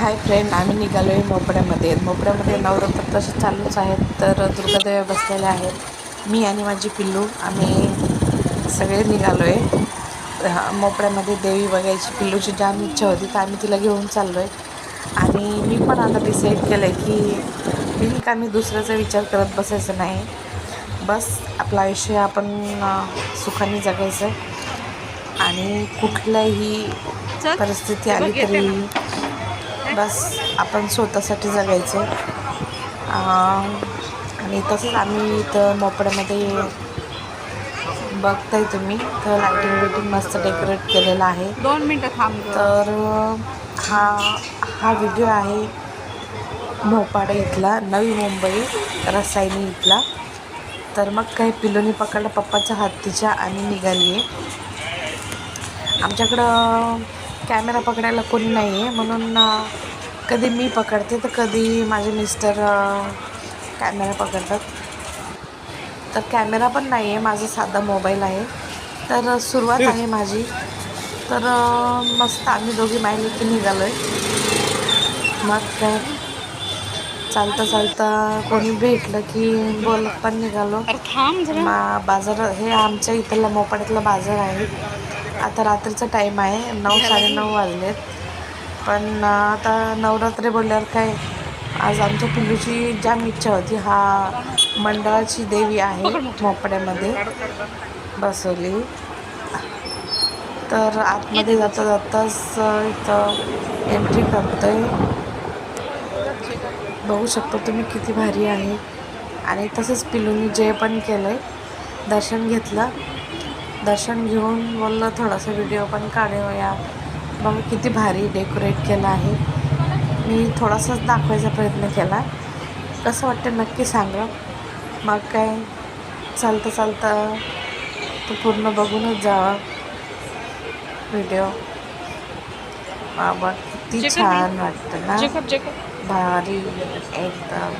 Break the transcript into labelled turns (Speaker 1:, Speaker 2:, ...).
Speaker 1: Hi friend आम्ही निघालो आहे मोपड्यामध्ये मोपड्यामध्ये नवरात्र तसे चालूच आहेत तर दुर्गादेव्या बसलेल्या आहेत. मी आणि माझी पिल्लू आम्ही सगळे निघालो आहे मोपड्यामध्ये देवी बघायची पिल्लूची जाम इच्छा होती तर आम्ही तिला घेऊन चाललो आहे आणि मी पण आता डिसाईड केलं आहे की मी का मी दुसऱ्याचा विचार करत बसायचं नाही. बस आपलं आयुष्य आपण सुखाने जगायचं. आणि कुठल्याही परिस्थिती आली तरी बस आपण स्वतःसाठी जगायचं. आणि तसंच आम्ही इथं मोपड्यामध्ये बघताय तुम्ही. तर लायटिंग बिटिंग मस्त डेकोरेट केलेलं आहे.
Speaker 2: दोन मिनटं थांब.
Speaker 1: तर हा हा व्हिडिओ आहे भोपाडा इथला नवी मुंबई रसायनी इथला. तर मग काही पिलोनी पकडला पप्पाचा हात तिच्या आणि निघाली आहे आमच्याकडं कॅमेरा पकडायला कोणी नाही आहे म्हणून कधी मी पकडते तर कधी माझे मिस्टर कॅमेरा पकडतात. तर कॅमेरा पण नाही आहे माझा साधा मोबाईल आहे. तर सुरुवात आहे माझी. तर मस्त आम्ही दोघी मायले की निघालो आहे मग काय? चालता चालता कोणी भेटलं की बोलत पण निघालो. बाजार हे आमच्या इथला मोपाड्यातला बाजार आहे. आता रात्रीचा टाईम आहे. नऊ साडेनऊ वाजलेत. पण आता नवरात्री बोलल्यावर काय आज आमच्या पिल्लूची जाम इच्छा होती. हा मंडळाची देवी आहे मोपड्यामध्ये बसवली. तर आतमध्ये जाता जाताच इथं एंट्री करतोय. बघू शकतो तुम्ही किती भारी आहे. आणि तसंच पिलूनी जे पण केलं आहे दर्शन घेतलं. दर्शन घेऊन बोललं थोडासा व्हिडिओ पण काढूया. बघा किती भारी डेकोरेट केलं आहे. मी थोडासाच दाखवायचा प्रयत्न केला. कसं वाटतं नक्की सांगा मग काय चालतं चालतं तो पूर्ण बघूनच जावा व्हिडिओ बाबा किती छान वाटतं ना. भारी एकदम.